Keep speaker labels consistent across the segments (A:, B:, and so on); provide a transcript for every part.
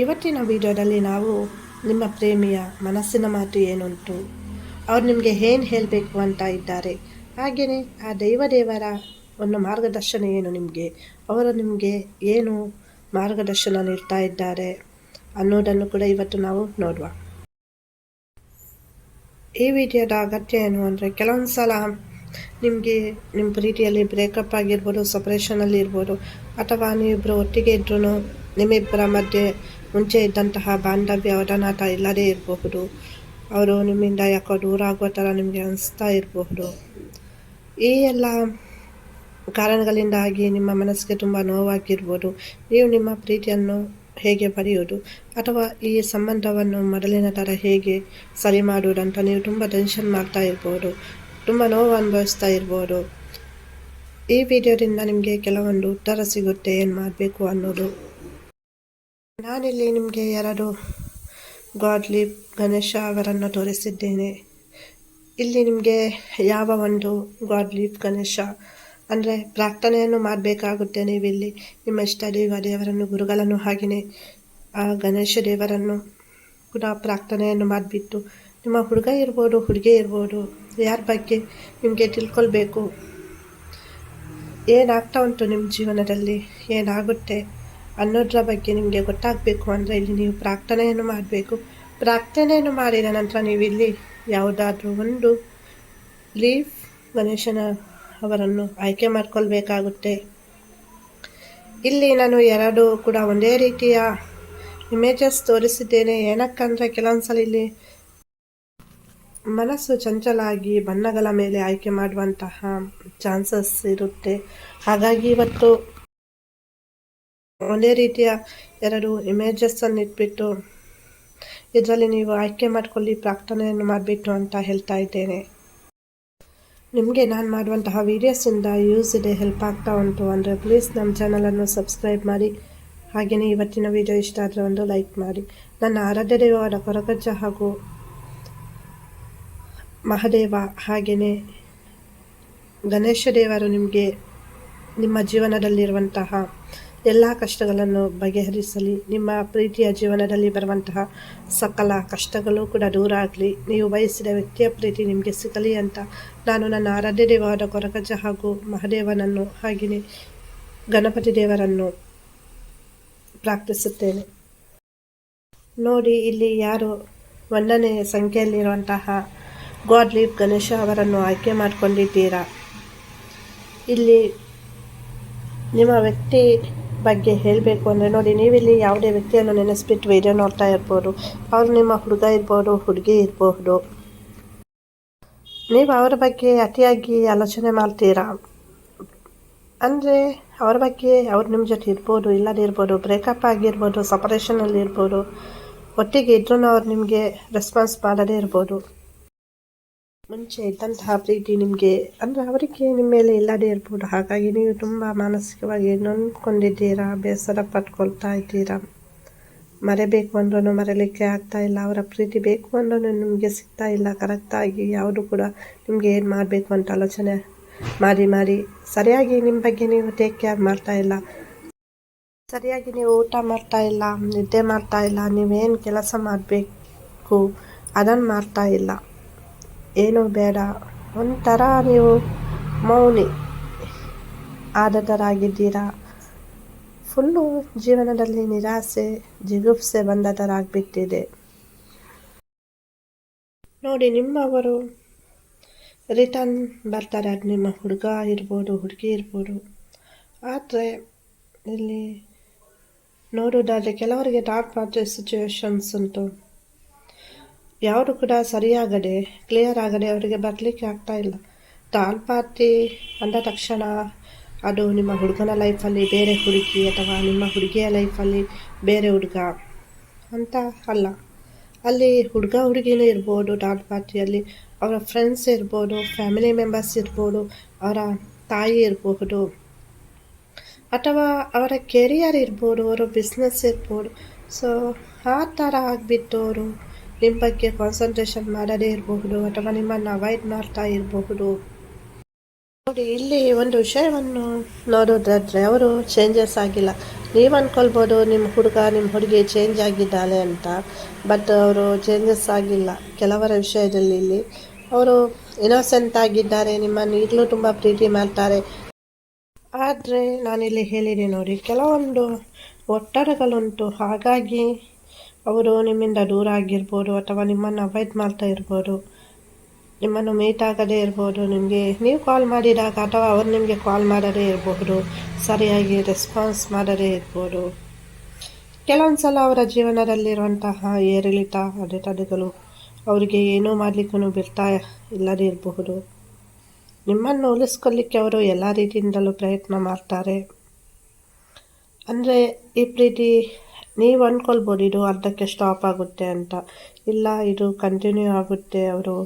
A: ಇವತ್ತಿನ ವಿಡಿಯೋದಲ್ಲಿ ನಾವು ನಿಮ್ಮ ಪ್ರೇಮಿಯ ಮನಸ್ಸಿನ ಮಾತು ಏನುಂಟು? ಅವ್ರು ನಿಮಗೆ ಏನು ಹೇಳಬೇಕು ಅಂತ ಇದ್ದಾರೆ? ಹಾಗೆಯೇ ಆ ದೈವದೇವರ ಒಂದು ಮಾರ್ಗದರ್ಶನ ಏನು ನಿಮಗೆ? ಅವರು ನಿಮಗೆ ಏನು ಮಾರ್ಗದರ್ಶನ ನೀಡ್ತಾ ಇದ್ದಾರೆ ಅನ್ನೋದನ್ನು ಕೂಡ ಇವತ್ತು ನಾವು ನೋಡುವ. ಈ ವಿಡಿಯೋದ ಅಗತ್ಯ ಏನು ಅಂದರೆ ಕೆಲವೊಂದು ಸಲ ನಿಮಗೆ ನಿಮ್ಮ ಪ್ರೀತಿಯಲ್ಲಿ ಬ್ರೇಕಪ್ ಆಗಿರ್ಬೋದು ಸಪ್ರೇಷನಲ್ಲಿ ಇರ್ಬೋದು, ಅಥವಾ ನೀವಿಬ್ಬರು ಒಟ್ಟಿಗೆ ಇದ್ರೂ ನಿಮ್ಮಿಬ್ಬರ ಮಧ್ಯೆ ಮುಂಚೆ ಇದ್ದಂತಹ ಬಾಂಧವ್ಯ ಒಡನಾಟ ಇಲ್ಲದೇ ಇರಬಹುದು. ಅವರು ನಿಮ್ಮಿಂದ ಯಾಕೋ ದೂರ ಆಗೋ ಥರ ನಿಮಗೆ ಅನಿಸ್ತಾ ಇರಬಹುದು. ಈ ಎಲ್ಲ ಕಾರಣಗಳಿಂದಾಗಿ ನಿಮ್ಮ ಮನಸ್ಸಿಗೆ ತುಂಬ ನೋವಾಗಿರ್ಬೋದು. ನೀವು ನಿಮ್ಮ ಪ್ರೀತಿಯನ್ನು ಹೇಗೆ ಬರೆಯುವುದು? ಅಥವಾ ಈ ಸಂಬಂಧವನ್ನು ಮೊದಲಿನ ಥರ ಹೇಗೆ ಸರಿ ಮಾಡುವುದಂತ ನೀವು ತುಂಬ ಟೆನ್ಷನ್ ಮಾಡ್ತಾ ಇರ್ಬೋದು ತುಂಬ ನೋವು ಅನುಭವಿಸ್ತಾ ಇರ್ಬೋದು ಈ ವಿಡಿಯೋದಿಂದ ನಿಮಗೆ ಕೆಲವೊಂದು ಉತ್ತರ ಸಿಗುತ್ತೆ. ಏನು ಮಾಡಬೇಕು ಅನ್ನೋದು. ನಾನಿಲ್ಲಿ ನಿಮಗೆ ಎರಡು ಗಾಡ್ಲಿ ಗಣೇಶ ಅವರನ್ನು ತೋರಿಸಿದ್ದೇನೆ. ಇಲ್ಲಿ ನಿಮಗೆ ಯಾವ ಒಂದು ಗಾಡ್ ಲೀಫ್ ಗಣೇಶ ಅಂದರೆ ಪ್ರಾರ್ಥನೆಯನ್ನು ಮಾಡಬೇಕಾಗುತ್ತೆ ನೀವಿಲ್ಲಿ. ನಿಮ್ಮ ಇಷ್ಟ ದೇವ ದೇವರನ್ನು, ಗುರುಗಳನ್ನು ಹಾಗೆಯೇ ಆ ಗಣೇಶ ದೇವರನ್ನು ಕೂಡ ಪ್ರಾರ್ಥನೆಯನ್ನು ಮಾಡಿಬಿಟ್ಟು ನಿಮ್ಮ ಹುಡುಗ ಇರ್ಬೋದು, ಹುಡುಗಿ ಇರ್ಬೋದು, ಯಾರ ಬಗ್ಗೆ ನಿಮಗೆ ತಿಳ್ಕೊಳ್ಬೇಕು? ಏನಾಗ್ತಾ ಉಂಟು ನಿಮ್ಮ ಜೀವನದಲ್ಲಿ? ಏನಾಗುತ್ತೆ? ಅನ್ನೋದ್ರ ಬಗ್ಗೆ ನಿಮಗೆ ಗೊತ್ತಾಗಬೇಕು ಅಂದರೆ ಇಲ್ಲಿ ನೀವು ಪ್ರಾರ್ಥನೆಯನ್ನು ಮಾಡಬೇಕು. ಪ್ರಾರ್ಥನೆಯನ್ನು ಮಾಡಿದ ನಂತರ ನೀವು ಇಲ್ಲಿ ಯಾವುದಾದ್ರೂ ಒಂದು ಲೀಫ್ ಗಣೇಶನ ಅವರನ್ನು ಆಯ್ಕೆ ಮಾಡ್ಕೊಳ್ಬೇಕಾಗುತ್ತೆ. ಇಲ್ಲಿ ನಾನು ಎರಡು ಕೂಡ ಒಂದೇ ರೀತಿಯ ಇಮೇಜಸ್ ತೋರಿಸಿದ್ದೇನೆ. ಏನಕ್ಕಂದರೆ ಕೆಲವೊಂದು ಸಲ ಇಲ್ಲಿ ಮನಸ್ಸು ಚಂಚಲಾಗಿ ಬಣ್ಣಗಳ ಮೇಲೆ ಆಯ್ಕೆ ಮಾಡುವಂತಹ ಚಾನ್ಸಸ್ ಇರುತ್ತೆ. ಹಾಗಾಗಿ ಇವತ್ತು ಒಂದೇ ರೀತಿಯ ಎರಡು ಇಮೇಜಸ್ಸನ್ನು ಇಟ್ಬಿಟ್ಟು ಇದರಲ್ಲಿ ನೀವು ಆಯ್ಕೆ ಮಾಡಿಕೊಳ್ಳಿ, ಪ್ರಾರ್ಥನೆಯನ್ನು ಮಾಡಿಬಿಟ್ಟು ಅಂತ ಹೇಳ್ತಾ ಇದ್ದೇನೆ. ನಿಮಗೆ ನಾನು ಮಾಡುವಂತಹ ವೀಡಿಯೋಸಿಂದ ಯೂಸ್ ಇದೆ ಹೆಲ್ಪ್ ಆಗ್ತಾ ಉಂಟು ಅಂದರೆ ಪ್ಲೀಸ್ ನಮ್ಮ ಚಾನಲನ್ನು ಸಬ್ಸ್ಕ್ರೈಬ್ ಮಾಡಿ. ಹಾಗೆಯೇ ಇವತ್ತಿನ ವಿಡಿಯೋ ಇಷ್ಟ ಆದರೆ ಒಂದು ಲೈಕ್ ಮಾಡಿ. ನನ್ನ ಆರಾಧ್ಯ ದೇವವಾದ ಕೊರಗಜ್ಜ ಹಾಗೂ ಮಹಾದೇವ ಹಾಗೆಯೇ ಗಣೇಶ ದೇವರು ನಿಮಗೆ ನಿಮ್ಮ ಜೀವನದಲ್ಲಿರುವಂತಹ ಎಲ್ಲ ಕಷ್ಟಗಳನ್ನು ಬಗೆಹರಿಸಲಿ, ನಿಮ್ಮ ಪ್ರೀತಿಯ ಜೀವನದಲ್ಲಿ ಬರುವಂತಹ ಸಕಲ ಕಷ್ಟಗಳು ಕೂಡ ದೂರ ಆಗಲಿ. ನೀವು ಬಯಸಿದ ವ್ಯಕ್ತಿಯ ಪ್ರೀತಿ ನಿಮಗೆ ಸಿಗಲಿ ಅಂತ ನಾನು ನನ್ನ ಆರಾಧ್ಯ ದೇವವಾದ ಕೊರಗಜ ಹಾಗೂ ಮಹಾದೇವನನ್ನು ಹಾಗೆಯೇ ಗಣಪತಿ ದೇವರನ್ನು ಪ್ರಾರ್ಥಿಸುತ್ತೇನೆ. ನೋಡಿ, ಇಲ್ಲಿ ಯಾರು ಒಂದನೇ ಸಂಖ್ಯೆಯಲ್ಲಿರುವಂತಹ ಗಾಡ್ ಲೀವ್ ಗಣೇಶ ಅವರನ್ನು ಆಯ್ಕೆ ಮಾಡಿಕೊಂಡಿದ್ದೀರಾ? ಇಲ್ಲಿ ನಿಮ್ಮ ವ್ಯಕ್ತಿ ಬಗ್ಗೆ ಹೇಳಬೇಕು ಅಂದರೆ ನೋಡಿ, ನೀವಿಲ್ಲಿ ಯಾವುದೇ ವ್ಯಕ್ತಿಯನ್ನು ನೆನೆಸ್ಬಿಟ್ಟು ವಿಡಿಯೋ ನೋಡ್ತಾ ಇರ್ಬೋದು. ಅವರು ನಿಮ್ಮ ಹುಡುಗ ಇರ್ಬೋದು, ಹುಡುಗಿ ಇರಬಹುದು ನೀವು ಅವರ ಬಗ್ಗೆ ಅತಿಯಾಗಿ ಆಲೋಚನೆ ಮಾಡ್ತೀರಾ? ಅಂದರೆ ಅವರ ಬಗ್ಗೆ ಅವ್ರು ನಿಮ್ಮ ಜೊತೆ ಇರ್ಬೋದು, ಇಲ್ಲದೇ ಇರ್ಬೋದು ಬ್ರೇಕಪ್ ಆಗಿರ್ಬೋದು ಸಪರೇಷನಲ್ಲಿ ಇರ್ಬೋದು, ಒಟ್ಟಿಗೆ ಇದ್ರೂ ಅವ್ರು ನಿಮಗೆ ರೆಸ್ಪಾನ್ಸ್ ಮಾಡದೇ ಇರ್ಬೋದು. ಮುಂಚೆ ಇದ್ದಂತಹ ಪ್ರೀತಿ ನಿಮಗೆ, ಅಂದರೆ ಅವರಿಗೆ ನಿಮ್ಮ ಮೇಲೆ ಇಲ್ಲದೆ ಇರ್ಬೋದು. ಹಾಗಾಗಿ ನೀವು ತುಂಬ ಮಾನಸಿಕವಾಗಿ ನೊಂದ್ಕೊಂಡಿದ್ದೀರಾ, ಬೇಸರ ಪಟ್ಕೊಳ್ತಾ ಇದ್ದೀರಾ? ಮರೆಬೇಕು ಅಂದ್ರೂ ಮರೆಯಲಿಕ್ಕೆ ಆಗ್ತಾ ಇಲ್ಲ. ಅವರ ಪ್ರೀತಿ ಬೇಕು ಅಂದ್ರೂ ನಿಮಗೆ ಸಿಗ್ತಾ ಇಲ್ಲ. ಕರೆಕ್ಟಾಗಿ ಯಾವುದು ಕೂಡ ನಿಮಗೆ ಏನು ಮಾಡಬೇಕು ಅಂತ ಆಲೋಚನೆ ಮಾಡಿ ಮಾಡಿ. ಸರಿಯಾಗಿ ನಿಮ್ಮ ಬಗ್ಗೆ ನೀವು ಟೇಕ್ ಕೇರ್ ಮಾಡ್ತಾ ಇಲ್ಲ. ಸರಿಯಾಗಿ ನೀವು ಊಟ ಮಾಡ್ತಾ ಇಲ್ಲ, ನಿದ್ದೆ ಮಾಡ್ತಾ ಇಲ್ಲ, ನೀವೇನು ಕೆಲಸ ಮಾಡಬೇಕು ಅದನ್ನು ಮಾಡ್ತಾ ಇಲ್ಲ. ಏನು ಬೇಡ. ಒಂಥರ ನೀವು ಮೌನಿ ಆದ ಫುಲ್ಲು ಜೀವನದಲ್ಲಿ ನಿರಾಸೆ, ಜಿಗುಪ್ಸೆ ಬಂದ ಥರ ಆಗಿಬಿಟ್ಟಿದೆ ನೋಡಿ, ನಿಮ್ಮವರು ರಿಟರ್ನ್ ಬರ್ತಾರೆ. ಅದು ನಿಮ್ಮ ಹುಡುಗ ಇರ್ಬೋದು, ಹುಡುಗಿ ಇರ್ಬೋದು. ಆದರೆ ಇಲ್ಲಿ ನೋಡೋದಾದರೆ ಕೆಲವರಿಗೆ ಡಾಕ್ ಪಾರ್ಟಿ ಸಿಚುವೇಶನ್ಸ್ ಉಂಟು. ಯಾವುದು ಕೂಡ ಸರಿಯಾಗದೆ ಕ್ಲಿಯರ್ ಆಗದೆ ಅವರಿಗೆ ಬರಲಿಕ್ಕೆ ಆಗ್ತಾ ಇಲ್ಲ. ಟಾಲ್ ಪಾರ್ಟಿ ಅಂದ ತಕ್ಷಣ ಅದು ನಿಮ್ಮ ಹುಡುಗನ ಲೈಫಲ್ಲಿ ಬೇರೆ ಹುಡುಗಿ ಅಥವಾ ನಿಮ್ಮ ಹುಡುಗಿಯ ಲೈಫಲ್ಲಿ ಬೇರೆ ಹುಡುಗ ಅಂತ ಅಲ್ಲ. ಅಲ್ಲಿ ಹುಡುಗ ಹುಡುಗಿನೂ ಇರ್ಬೋದು ಟಾಲ್ ಪಾರ್ಟಿಯಲ್ಲಿ ಅವರ ಫ್ರೆಂಡ್ಸ್ ಇರ್ಬೋದು ಫ್ಯಾಮಿಲಿ ಮೆಂಬರ್ಸ್ ಇರ್ಬೋದು, ಅವರ ತಾಯಿ ಇರಬಹುದು ಅಥವಾ ಅವರ ಕೆರಿಯರ್ ಇರ್ಬೋದು, ಅವರ ಬಿಸ್ನೆಸ್ ಇರ್ಬೋದು. ಸೊ ಆ ಥರ ಅವರು ನಿಮ್ಮ ಬಗ್ಗೆ ಕಾನ್ಸಂಟ್ರೇಷನ್ ಮಾಡದೇ ಇರಬಹುದು ಅಥವಾ ನಿಮ್ಮನ್ನು ಅವಾಯ್ಡ್ ಮಾಡ್ತಾ ಇರಬಹುದು. ನೋಡಿ, ಇಲ್ಲಿ ಒಂದು ವಿಷಯವನ್ನು ನೋಡೋದಾದರೆ ಅವರು ಚೇಂಜಸ್ ಆಗಿಲ್ಲ. ನೀವು ಅಂದ್ಕೊಳ್ಬೋದು ನಿಮ್ಮ ಹುಡುಗ ನಿಮ್ಮ ಹುಡುಗಿ ಚೇಂಜ್ ಆಗಿದ್ದಾಳೆ ಅಂತ ಬಟ್ ಅವರು ಚೇಂಜಸ್ ಆಗಿಲ್ಲ. ಕೆಲವರ ವಿಷಯದಲ್ಲಿ ಇಲ್ಲಿ. ಅವರು ಇನೋಸೆಂಟ್ ಆಗಿದ್ದಾರೆ, ನಿಮ್ಮನ್ನು ಈಗಲೂ ತುಂಬ ಪ್ರೀತಿ ಮಾಡ್ತಾರೆ. ಆದರೆ ನಾನಿಲ್ಲಿ ಹೇಳಿದೆ ನೋಡಿ, ಕೆಲವೊಂದು ಒತ್ತಡಗಳುಂಟು. ಹಾಗಾಗಿ ಅವರು ನಿಮ್ಮಿಂದ ದೂರ ಆಗಿರ್ಬೋದು ಅಥವಾ ನಿಮ್ಮನ್ನು ಅವಾಯ್ಡ್ ಮಾಡ್ತಾ ಇರ್ಬೋದು, ನಿಮ್ಮನ್ನು ಮೀಟ್ ಆಗದೇ ಇರ್ಬೋದು, ನಿಮಗೆ ನೀವು ಕಾಲ್ ಮಾಡಿದಾಗ ಅಥವಾ ಅವರು ನಿಮಗೆ ಕಾಲ್ ಮಾಡದೇ ಇರಬಹುದು ಸರಿಯಾಗಿ ರೆಸ್ಪಾನ್ಸ್ ಮಾಡದೇ ಇರ್ಬೋದು. ಕೆಲವೊಂದು ಸಲ ಅವರ ಜೀವನದಲ್ಲಿರುವಂತಹ ಏರಿಳಿತ ಅಡೆತಡೆಗಳು ಅವರಿಗೆ ಏನೂ ಮಾಡಲಿಕ್ಕೂ ಬಿಡ್ತಾ ಇಲ್ಲದೇ ಇರಬಹುದು. ನಿಮ್ಮನ್ನು ಉಳಿಸ್ಕೊಳ್ಳಿಕ್ಕೆ ಅವರು ಎಲ್ಲ ರೀತಿಯಿಂದಲೂ ಪ್ರಯತ್ನ ಮಾಡ್ತಾರೆ. ಅಂದರೆ ಈ ಪ್ರೀತಿ ನೀವು ಅಂದ್ಕೊಳ್ಬೋದು ಇದು ಅರ್ಧಕ್ಕೆ ಸ್ಟಾಪ್ ಆಗುತ್ತೆ ಅಂತ. ಇಲ್ಲ, ಇದು ಕಂಟಿನ್ಯೂ ಆಗುತ್ತೆ. ಅವರು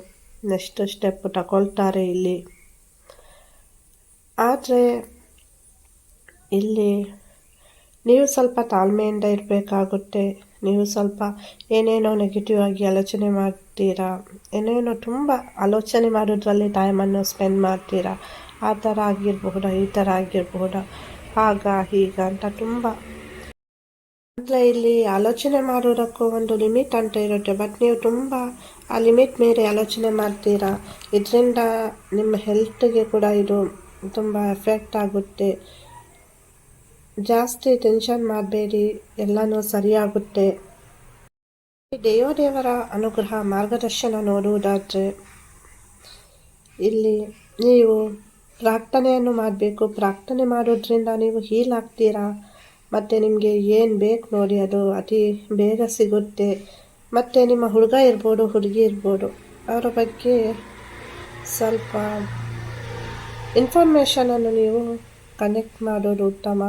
A: ನೆಕ್ಸ್ಟ್ ಸ್ಟೆಪ್ ತಗೊಳ್ತಾರೆ ಇಲ್ಲಿ. ಆದರೆ ಇಲ್ಲಿ ನೀವು ಸ್ವಲ್ಪ ತಾಳ್ಮೆಯಿಂದ ಇರಬೇಕಾಗುತ್ತೆ. ನೀವು ಸ್ವಲ್ಪ ಏನೇನೋ ನೆಗೆಟಿವ್ ಆಗಿ ಆಲೋಚನೆ ಮಾಡ್ತೀರಾ, ಏನೇನೋ ತುಂಬ ಆಲೋಚನೆ ಮಾಡೋದ್ರಲ್ಲಿ ಟೈಮನ್ನು ಸ್ಪೆಂಡ್ ಮಾಡ್ತೀರಾ, ಆ ಥರ ಆಗಿರಬಹುದಾ ಈ ಥರ ಆಗಿರಬಹುದಾ ಆಗ ಹೀಗ ಅಂತ ತುಂಬ ಅಂದರೆ ಇಲ್ಲಿ ಆಲೋಚನೆ ಮಾಡೋದಕ್ಕೂ ಒಂದು ಲಿಮಿಟ್ ಅಂತ ಇರುತ್ತೆ. ಬಟ್ ನೀವು ತುಂಬ ಆ ಲಿಮಿಟ್ ಮೇಲೆ ಆಲೋಚನೆ ಮಾಡ್ತೀರಾ? ಇದರಿಂದ ನಿಮ್ಮ ಹೆಲ್ತ್ಗೆ ಕೂಡ ಇದು ತುಂಬ ಎಫೆಕ್ಟ್ ಆಗುತ್ತೆ. ಜಾಸ್ತಿ ಟೆನ್ಷನ್ ಮಾಡಬೇಡಿ, ಎಲ್ಲನೂ ಸರಿಯಾಗುತ್ತೆ. ದೇವದೇವರ ಅನುಗ್ರಹ ಮಾರ್ಗದರ್ಶನ ನೋಡುವುದಾದರೆ, ಇಲ್ಲಿ ನೀವು ಪ್ರಾರ್ಥನೆಯನ್ನು ಮಾಡಬೇಕು. ಪ್ರಾರ್ಥನೆ ಮಾಡೋದ್ರಿಂದ ನೀವು ಹೀಲ್ ಆಗ್ತೀರಾ? ಮತ್ತು ನಿಮಗೆ ಏನು ಬೇಕು ನೋಡಿ ಅದು ಅತಿ ಬೇಗ ಸಿಗುತ್ತೆ. ಮತ್ತು ನಿಮ್ಮ ಹುಡುಗ ಇರ್ಬೋದು, ಹುಡುಗಿ ಇರ್ಬೋದು, ಅವರ ಬಗ್ಗೆ ಸ್ವಲ್ಪ ಇನ್ಫಾರ್ಮೇಷನನ್ನು ನೀವು ಕನೆಕ್ಟ್ ಮಾಡೋದು ಉತ್ತಮ.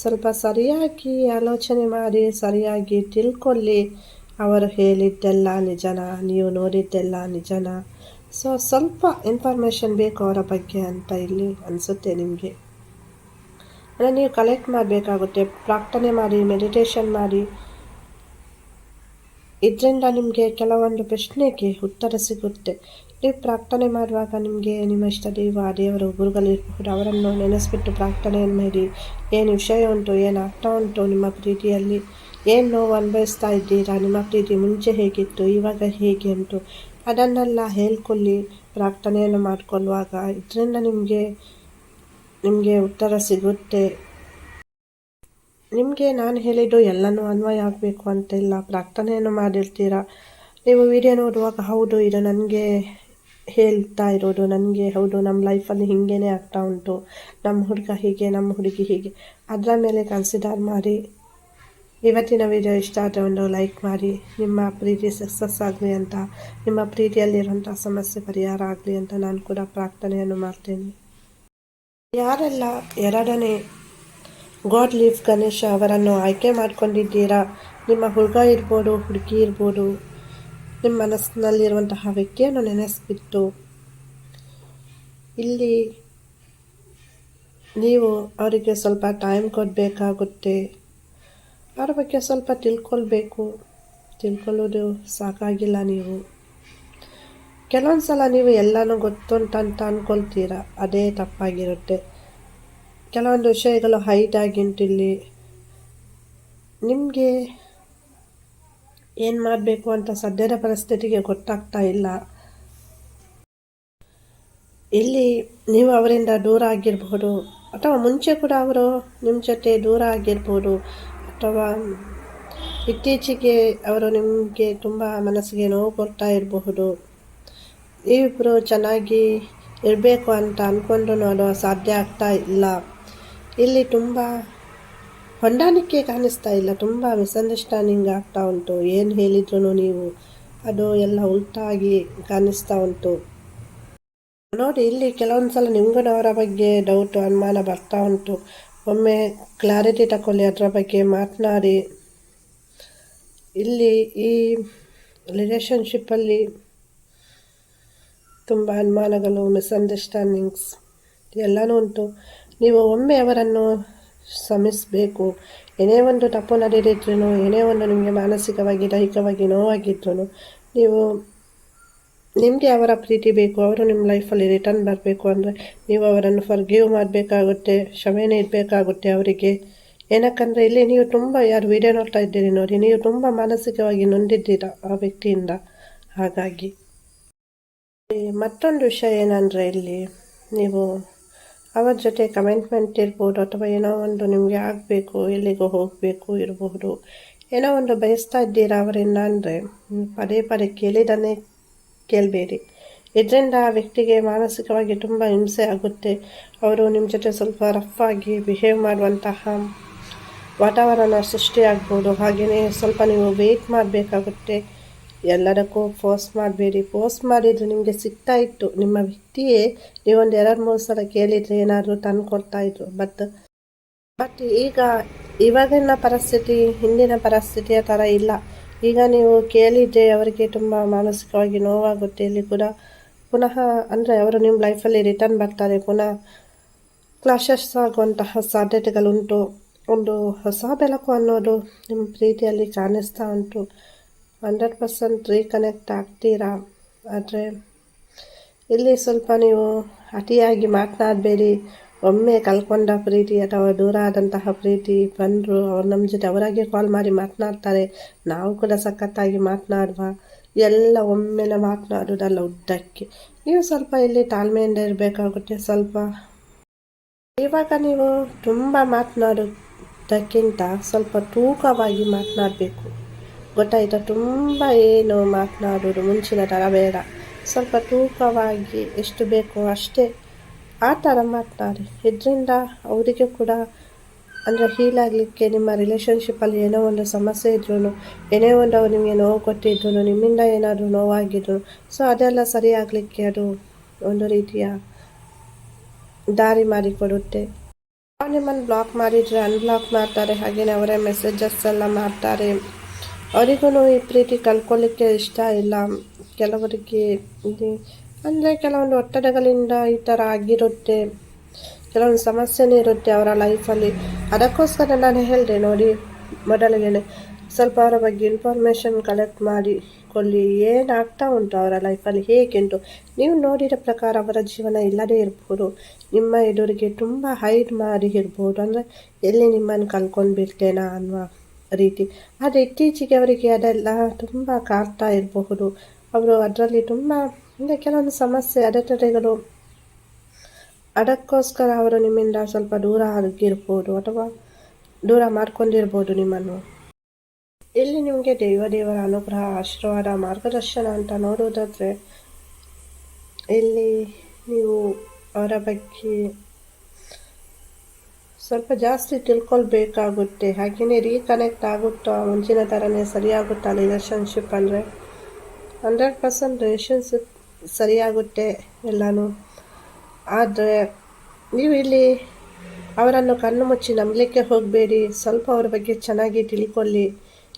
A: ಸ್ವಲ್ಪ ಸರಿಯಾಗಿ ಆಲೋಚನೆ ಮಾಡಿ, ಸರಿಯಾಗಿ ತಿಳ್ಕೊಳ್ಳಿ. ಅವರು ಹೇಳಿದ್ದೆಲ್ಲ ನಿಜನ, ನೀವು ನೋಡಿದ್ದೆಲ್ಲ ನಿಜನ. ಸೊ ಸ್ವಲ್ಪ ಇನ್ಫಾರ್ಮೇಷನ್ ಬೇಕು ಅವರ ಬಗ್ಗೆ ಅಂತ ಇಲ್ಲಿ ಅನಿಸುತ್ತೆ ನಿಮಗೆ. ಅಂದರೆ ನೀವು ಕಲೆಕ್ಟ್ ಮಾಡಬೇಕಾಗುತ್ತೆ. ಪ್ರಾರ್ಥನೆ ಮಾಡಿ ಮೆಡಿಟೇಷನ್ ಮಾಡಿ. ಇದರಿಂದ ನಿಮಗೆ ಕೆಲವೊಂದು ಪ್ರಶ್ನೆಗೆ ಉತ್ತರ ಸಿಗುತ್ತೆ. ನೀವು ಪ್ರಾರ್ಥನೆ ಮಾಡುವಾಗ ನಿಮಗೆ ನಿಮ್ಮ ಇಷ್ಟ ದೇವ, ದೇವರು ಗುರುಗಳಿರಬಹುದು ಅವರನ್ನು ನೆನೆಸ್ಬಿಟ್ಟು ಪ್ರಾರ್ಥನೆಯನ್ನು ಮಾಡಿ. ಏನು ವಿಷಯ ಉಂಟು, ಏನು ಅರ್ಥ ಉಂಟು ನಿಮ್ಮ ಪ್ರೀತಿಯಲ್ಲಿ? ಏನು ನೋವು ಅನುಭವಿಸ್ತಾ ಇದ್ದೀರಾ? ನಿಮ್ಮ ಪ್ರೀತಿ ಮುಂಚೆ ಹೇಗಿತ್ತು, ಇವಾಗ ಹೇಗೆ ಉಂಟು? ಅದನ್ನೆಲ್ಲ ಹೇಳ್ಕೊಳ್ಳಿ, ಪ್ರಾರ್ಥನೆಯನ್ನು ಮಾಡಿಕೊಳ್ಳುವಾಗ. ಇದರಿಂದ ನಿಮಗೆ ನಿಮಗೆ ಉತ್ತರ ಸಿಗುತ್ತೆ. ನಿಮಗೆ ನಾನು ಹೇಳಿದ್ದು ಎಲ್ಲನೂ ಅನ್ವಯ ಆಗಬೇಕು ಅಂತ ಇಲ್ಲ ಪ್ರಾರ್ಥನೆಯನ್ನು ಮಾಡಿರ್ತೀರ? ನೀವು ವಿಡಿಯೋ ನೋಡುವಾಗ ಹೌದು, ಇದು ನನಗೆ ಹೇಳ್ತಾ ಇರೋದು, ನನಗೆ ಹೌದು ನಮ್ಮ ಲೈಫಲ್ಲಿ ಹೀಗೇನೆ ಆಗ್ತಾ ಉಂಟು. ನಮ್ಮ ಹುಡುಗ ಹೀಗೆ ನಮ್ಮ ಹುಡುಗಿ ಹೀಗೆ. ಅದರ ಮೇಲೆ ಕನ್ಸಿಡರ್ ಮಾಡಿ ಇವತ್ತಿನ ವಿಡಿಯೋ ಇಷ್ಟ ಆದರೆ ಒಂದು ಲೈಕ್ ಮಾಡಿ. ನಿಮ್ಮ ಪ್ರೀತಿ ಸಕ್ಸಸ್ ಆಗಲಿ ಅಂತ, ನಿಮ್ಮ ಪ್ರೀತಿಯಲ್ಲಿರುವಂಥ ಸಮಸ್ಯೆ ಪರಿಹಾರ ಆಗಲಿ ಅಂತ ನಾನು ಕೂಡ ಪ್ರಾರ್ಥನೆಯನ್ನು ಮಾಡ್ತೇನೆ. ಯಾರೆಲ್ಲ, ಎರಡನೇ ಗಾಡ್ ಲೀಫ್ ಗಣೇಶ ಅವರನ್ನು ಆಯ್ಕೆ ಮಾಡ್ಕೊಂಡಿದ್ದೀರಾ? ನಿಮ್ಮ ಹುಡುಗ ಇರ್ಬೋದು, ಹುಡುಗಿ ಇರ್ಬೋದು ನಿಮ್ಮ ಮನಸ್ಸಿನಲ್ಲಿರುವಂತಹ ವ್ಯಕ್ತಿಯನ್ನು ನೆನೆಸ್ಬಿಟ್ಟು. ಇಲ್ಲಿ ನೀವು ಅವರಿಗೆ ಸ್ವಲ್ಪ ಟೈಮ್ ಕೊಡಬೇಕಾಗುತ್ತೆ. ಅವರ ಬಗ್ಗೆ ಸ್ವಲ್ಪ ತಿಳ್ಕೊಳ್ಬೇಕು. ತಿಳ್ಕೊಳ್ಳೋದು ಸಾಕಾಗಿಲ್ಲ ನೀವು. ಕೆಲವೊಂದು ಸಲ ನೀವು ಎಲ್ಲನೂ ಗೊತ್ತುಂಟು ಅಂತ ಅಂದ್ಕೊಳ್ತೀರ ಅದೇ ತಪ್ಪಾಗಿರುತ್ತೆ. ಕೆಲವೊಂದು ವಿಷಯಗಳು ಹೈಟ್ ಇಲ್ಲಿ ನಿಮಗೆ ಏನು ಮಾಡಬೇಕು ಅಂತ ಸದ್ಯದ ಪರಿಸ್ಥಿತಿಗೆ ಗೊತ್ತಾಗ್ತಾ ಇಲ್ಲ. ಇಲ್ಲಿ ನೀವು ಅವರಿಂದ ದೂರ ಆಗಿರಬಹುದು ಅಥವಾ ಮುಂಚೆ ಕೂಡ ಅವರು ನಿಮ್ಮ ಜೊತೆ ದೂರ ಆಗಿರ್ಬೋದು. ಅಥವಾ ಇತ್ತೀಚೆಗೆ ಅವರು ನಿಮಗೆ ತುಂಬ ಮನಸ್ಸಿಗೆ ನೋವು ಕೊಡ್ತಾ ಇರಬಹುದು. ನೀವಿಬ್ಬರು ಚೆನ್ನಾಗಿ ಇರಬೇಕು ಅಂತ ಅಂದ್ಕೊಂಡು ಅದು ಸಾಧ್ಯ ಆಗ್ತಾ ಇಲ್ಲ. ಇಲ್ಲಿ ತುಂಬ ಹೊಂದಾಣಿಕೆ ಕಾಣಿಸ್ತಾ ಇಲ್ಲ, ತುಂಬ ಮಿಸ್ಅಂಡರ್ಸ್ಟ್ಯಾಂಡಿಂಗ್ ಆಗ್ತಾ ಉಂಟು. ಏನು ಹೇಳಿದ್ರು ನೀವು ಅದು ಎಲ್ಲ ಉಲ್ಟಾಗಿ ಕಾಣಿಸ್ತಾ ಉಂಟು. ನೋಡಿ, ಇಲ್ಲಿ ಕೆಲವೊಂದು ಸಲ ನಿಮಗೂ ಅವರ ಬಗ್ಗೆ ಡೌಟ್ ಅನುಮಾನ ಬರ್ತಾ ಉಂಟು. ಒಮ್ಮೆ ಕ್ಲಾರಿಟಿ ತಗೊಳ್ಳಿ ಅದರ ಬಗ್ಗೆ ಮಾತನಾಡಿ. ಇಲ್ಲಿ ಈ ರಿಲೇಷನ್ಶಿಪ್ಪಲ್ಲಿ ತುಂಬ ಅನುಮಾನಗಳು ಮಿಸ್ಅಂಡರ್ಸ್ಟ್ಯಾಂಡಿಂಗ್ಸ್ ಎಲ್ಲನೂ ಉಂಟು. ನೀವು ಒಮ್ಮೆ ಅವರನ್ನು ಶ್ರಮಿಸಬೇಕು ಏನೇ ಒಂದು ತಪ್ಪು ನಡೆದಿದ್ರೂ ಏನೇ ಒಂದು ನಿಮಗೆ ಮಾನಸಿಕವಾಗಿ, ದೈಹಿಕವಾಗಿ ನೋವಾಗಿದ್ರೂ ನೀವು ನಿಮಗೆ ಅವರ ಪ್ರೀತಿ ಬೇಕು, ಅವರು ನಿಮ್ಮ ಲೈಫಲ್ಲಿ ರಿಟರ್ನ್ ಬರಬೇಕು ಅಂದರೆ ನೀವು ಅವರನ್ನು ಫರ್ಗೀವ್ ಮಾಡಬೇಕಾಗುತ್ತೆ ಕ್ಷಮೆ ನೀಡಬೇಕಾಗುತ್ತೆ ಅವರಿಗೆ. ಏನಕ್ಕಂದರೆ ಇಲ್ಲಿ ನೀವು ತುಂಬ, ಯಾರು ವಿಡಿಯೋ ನೋಡ್ತಾ ಇದ್ದೀರಿ ನೋಡಿ, ನೀವು ತುಂಬ ಮಾನಸಿಕವಾಗಿ ನೊಂದಿದ್ದೀರಾ ಆ ವ್ಯಕ್ತಿಯಿಂದ. ಹಾಗಾಗಿ ಮತ್ತೊಂದು ವಿಷಯ ಏನಂದರೆ ಇಲ್ಲಿ ನೀವು ಅವರ ಜೊತೆ ಕಮೆಂಟ್ಮೆಂಟ್ ಇರ್ಬೋದು ಅಥವಾ ಏನೋ ಒಂದು ನಿಮಗೆ ಆಗಬೇಕು, ಎಲ್ಲಿಗೋ ಹೋಗಬೇಕು ಇರಬಹುದು ಏನೋ ಒಂದು ಬಯಸ್ತಾ ಇದ್ದೀರಾ ಅವರಿಂದ ಅಂದರೆ ಪದೇ ಪದೇ ಕೇಳಿದನ್ನೇ ಕೇಳಬೇಡಿ. ಇದರಿಂದ ಆ ವ್ಯಕ್ತಿಗೆ ಮಾನಸಿಕವಾಗಿ ತುಂಬ ಹಿಂಸೆ ಆಗುತ್ತೆ. ಅವರು ನಿಮ್ಮ ಜೊತೆ ಸ್ವಲ್ಪ ರಫ್ ಆಗಿ ಬಿಹೇವ್ ಮಾಡುವಂತಹ ವಾತಾವರಣ ಸೃಷ್ಟಿಯಾಗ್ಬೋದು ಹಾಗೆಯೇ ಸ್ವಲ್ಪ ನೀವು ವೆಯ್ಟ್ ಮಾಡಬೇಕಾಗುತ್ತೆ. ಎಲ್ಲದಕ್ಕೂ ಪೋಸ್ಟ್ ಮಾಡಬೇಡಿ. ಪೋಸ್ಟ್ ಮಾಡಿದರೆ ನಿಮಗೆ ಸಿಗ್ತಾ ಇತ್ತು. ನಿಮ್ಮ ವ್ಯಕ್ತಿಯೇ ನೀವೊಂದು ಎರಡು, ಮೂರು ಸಲ ಕೇಳಿದರೆ ಏನಾದರೂ ತಂದು ಕೊಡ್ತಾಯಿದ್ರು ಬಟ್ ಬಟ್ ಈಗ ಇವಾಗಿನ ಪರಿಸ್ಥಿತಿ, ಹಿಂದಿನ ಪರಿಸ್ಥಿತಿಯ ಥರ ಇಲ್ಲ. ಈಗ ನೀವು ಕೇಳಿದರೆ ಅವರಿಗೆ ತುಂಬ ಮಾನಸಿಕವಾಗಿ ನೋವಾಗುತ್ತೆ. ಇಲ್ಲಿ ಕೂಡ, ಪುನಃ ಅಂದರೆ ಅವರು ನಿಮ್ಮ ಲೈಫಲ್ಲಿ ರಿಟರ್ನ್ ಬರ್ತಾರೆ. ಪುನಃ ಕ್ಲಾಶಸ್ ಆಗುವಂತಹ ಸಾಧ್ಯತೆಗಳುಂಟು. ಒಂದು ಹೊಸ ಬೆಳಕು ಅನ್ನೋದು ನಿಮ್ಮ ಪ್ರೀತಿಯಲ್ಲಿ ಕಾಣಿಸ್ತಾ ಉಂಟು. ಹಂಡ್ರೆಡ್ ಪರ್ಸೆಂಟ್ ರೀಕನೆಕ್ಟ್ ಆಗ್ತೀರಾ? ಆದರೆ ಇಲ್ಲಿ ಸ್ವಲ್ಪ ನೀವು ಅತಿಯಾಗಿ ಮಾತನಾಡಬೇಡಿ. ಒಮ್ಮೆ ಕಲ್ಕೊಂಡ ಪ್ರೀತಿ ಅಥವಾ ದೂರ ಆದಂತಹ ಪ್ರೀತಿ ಬಂದರು ಅವ್ರು ನಮ್ಮ ಜೊತೆ ಅವರಾಗೆ ಕಾಲ್ ಮಾಡಿ ಮಾತನಾಡ್ತಾರೆ. ನಾವು ಕೂಡ ಸಖತ್ತಾಗಿ ಮಾತನಾಡುವ. ಎಲ್ಲ ಒಮ್ಮೆಲೆ ಮಾತನಾಡೋದಲ್ಲ ಉದ್ದಕ್ಕೆ. ನೀವು ಸ್ವಲ್ಪ ಇಲ್ಲಿ ತಾಳ್ಮೆಯಿಂದ ಇರಬೇಕಾಗುತ್ತೆ. ಸ್ವಲ್ಪ ಇವಾಗ ನೀವು ತುಂಬ ಮಾತನಾಡೋದಕ್ಕಿಂತ ಸ್ವಲ್ಪ ತೂಕವಾಗಿ ಮಾತನಾಡಬೇಕು. ಗೊತ್ತಾಯಿತಾ? ತುಂಬ ಏನು ಮಾತನಾಡೋರು ಮುಂಚಿನ ಥರ ಬೇಡ. ಸ್ವಲ್ಪ ತೂಕವಾಗಿ ಎಷ್ಟು ಬೇಕೋ ಅಷ್ಟೇ. ಆ ಥರ ಮಾತನಾಡಿ. ಇದರಿಂದ ಅವರಿಗೆ ಕೂಡ ಅಂದರೆ ಹೀಲ್ ಆಗಲಿಕ್ಕೆ ನಿಮ್ಮ ರಿಲೇಷನ್ಶಿಪ್ಪಲ್ಲಿ ಏನೋ ಒಂದು ಸಮಸ್ಯೆ ಇದ್ರು ಏನೇ ಒಂದು ಅವ್ರು ನಿಮಗೆ ನೋವು ಕೊಟ್ಟಿದ್ರು ನಿಮ್ಮಿಂದ ಏನಾದರೂ ನೋವಾಗಿದ್ರು ಸೊ ಅದೆಲ್ಲ ಸರಿಯಾಗಲಿಕ್ಕೆ ಅದು ಒಂದು ರೀತಿಯ ದಾರಿ ಮಾಡಿಕೊಡುತ್ತೆ. ಅವ್ರು ನಿಮ್ಮನ್ನು ಬ್ಲಾಕ್ ಮಾಡಿದರೆ ಅನ್ಬ್ಲಾಕ್ ಮಾಡ್ತಾರೆ. ಹಾಗೆಯೇ ಅವರೇ ಮೆಸೇಜಸ್ ಎಲ್ಲ ಮಾಡ್ತಾರೆ. ಅವರಿಗೂ ಈ ಪ್ರೀತಿ ಕಲ್ತ್ಕೊಳ್ಳಿಕ್ಕೆ ಇಷ್ಟ ಇಲ್ಲ. ಕೆಲವರಿಗೆ ಅಂದರೆ ಕೆಲವೊಂದು ಒತ್ತಡಗಳಿಂದ ಈ ಥರ ಆಗಿರುತ್ತೆ. ಕೆಲವೊಂದು ಸಮಸ್ಯೆನೇ ಇರುತ್ತೆ ಅವರ ಲೈಫಲ್ಲಿ ಅದಕ್ಕೋಸ್ಕರ ನಾನು ಹೇಳಿದೆ ನೋಡಿ ಮೊದಲಿಗೆ ಸ್ವಲ್ಪ ಅವರ ಬಗ್ಗೆ ಇನ್ಫಾರ್ಮೇಷನ್ ಕಲೆಕ್ಟ್ ಮಾಡಿ ಕೊಲ್ಲಿ ಏನಾಗ್ತಾ ಉಂಟು ಅವರ ಲೈಫಲ್ಲಿ ಹೇಗೆಂದು ನೀವು ನೋಡಿದ ಪ್ರಕಾರ ಅವರ ಜೀವನ ಇಲ್ಲದೇ ಇರ್ಬೋದು. ನಿಮ್ಮ ಎದುರಿಗೆ ತುಂಬ ಹೈಡ್ ಮಾಡಿ ಇರ್ಬೋದು. ಅಂದರೆ ಎಲ್ಲಿ ನಿಮ್ಮನ್ನು ಕಲ್ಕೊಂಡು ಬಿಡ್ತೇನಾ ಅನ್ನುವ ರೀತಿ. ಆದರೆ ಇತ್ತೀಚೆಗೆ ಅವರಿಗೆ ಅದೆಲ್ಲ ತುಂಬ ಕಾಡ್ತಾ ಇರಬಹುದು. ಅವರು ಅದರಲ್ಲಿ ತುಂಬ, ಅಂದರೆ ಕೆಲವೊಂದು ಸಮಸ್ಯೆ, ಅಡೆತಡೆಗಳು, ಅದಕ್ಕೋಸ್ಕರ ಅವರು ನಿಮ್ಮಿಂದ ಸ್ವಲ್ಪ ದೂರ ಆಗಿರ್ಬೋದು ಅಥವಾ ದೂರ ಮಾಡ್ಕೊಂಡಿರ್ಬೋದು ನಿಮ್ಮನ್ನು. ಇಲ್ಲಿ ನಿಮಗೆ ದೇವ ದೇವರ ಅನುಗ್ರಹ, ಆಶೀರ್ವಾದ, ಮಾರ್ಗದರ್ಶನ ಅಂತ ನೋಡೋದಾದರೆ ಇಲ್ಲಿ ನೀವು ಅವರ ಬಗ್ಗೆ ಸ್ವಲ್ಪ ಜಾಸ್ತಿ ತಿಳ್ಕೊಳ್ಬೇಕಾಗುತ್ತೆ. ಹಾಗೆಯೇ ರೀಕನೆಕ್ಟ್ ಆಗುತ್ತಾ, ಮುಂಚಿನ ಥರನೇ ಸರಿಯಾಗುತ್ತಾ ರಿಲೇಷನ್ಶಿಪ್ ಅಂದರೆ? ಹಂಡ್ರೆಡ್ ಪರ್ಸೆಂಟ್ ರಿಲೇಷನ್ಶಿಪ್ ಸರಿಯಾಗುತ್ತೆ ಎಲ್ಲನೂ. ಆದರೆ, ನೀವು ಇಲ್ಲಿ ಅವರನ್ನು ಕಣ್ಣು ಮುಚ್ಚಿ ನಂಬಲಿಕ್ಕೆ ಹೋಗಬೇಡಿ. ಸ್ವಲ್ಪ ಅವ್ರ ಬಗ್ಗೆ ಚೆನ್ನಾಗಿ ತಿಳ್ಕೊಳ್ಳಿ.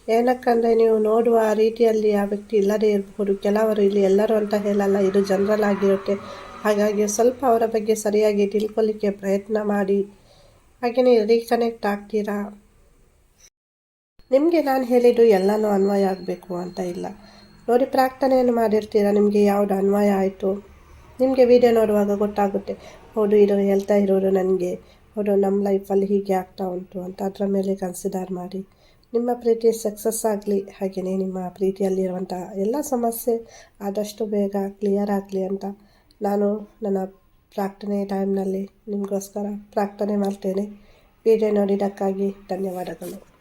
A: ಏನಕ್ಕಂದರೆ ನೀವು ನೋಡುವ ರೀತಿಯಲ್ಲಿ ಆ ವ್ಯಕ್ತಿ ಇಲ್ಲದೇ ಇರಬಹುದು ಕೆಲವರು ಇಲ್ಲಿ ಎಲ್ಲರೂ ಅಂತ ಹೇಳಲ್ಲ, ಇದು ಜನರಲ್ ಆಗಿರುತ್ತೆ. ಹಾಗಾಗಿ ಸ್ವಲ್ಪ ಅವರ ಬಗ್ಗೆ ಸರಿಯಾಗಿ ತಿಳ್ಕೊಳ್ಳಿಕ್ಕೆ ಪ್ರಯತ್ನ ಮಾಡಿ. ಹಾಗೆಯೇ ರೀಕನೆಕ್ಟ್ ಆಗ್ತೀರಾ? ನಿಮಗೆ ನಾನು ಹೇಳಿದ್ದು ಎಲ್ಲನೂ ಅನ್ವಯ ಆಗಬೇಕು ಅಂತ ಇಲ್ಲ. ನೋಡಿ, ಪ್ರಾರ್ಥನೆಯನ್ನು ಮಾಡಿರ್ತೀರಾ? ನಿಮಗೆ ಯಾವುದು ಅನ್ವಯ ಆಯಿತು? ನಿಮಗೆ ವಿಡಿಯೋ ನೋಡುವಾಗ ಗೊತ್ತಾಗುತ್ತೆ. ಹೌದು, ಇದು ಹೇಳ್ತಾ ಇರೋರು ನನಗೆ. ಹೌದು ನಮ್ಮ ಲೈಫಲ್ಲಿ ಹೀಗೆ ಆಗ್ತಾ ಉಂಟು ಅಂತ ಅದರ ಮೇಲೆ ಕನ್ಸಿಡರ್ ಮಾಡಿ. ನಿಮ್ಮ ಪ್ರೀತಿ ಸಕ್ಸಸ್ ಆಗಲಿ ಹಾಗೆಯೇ ನಿಮ್ಮ ಪ್ರೀತಿಯಲ್ಲಿರುವಂಥ ಎಲ್ಲ ಸಮಸ್ಯೆ ಆದಷ್ಟು ಬೇಗ ಕ್ಲಿಯರ್ ಆಗಲಿ ಅಂತ ನಾನು ನನ್ನ ಪ್ರಾರ್ಥನೆ ಟೈಮ್ನಲ್ಲಿ ನಿಮಗೋಸ್ಕರ ಪ್ರಾರ್ಥನೆ ಮಾಡ್ತೇನೆ. ವಿಡಿಯೋ ನೋಡಿದ್ದಕ್ಕಾಗಿ ಧನ್ಯವಾದಗಳು.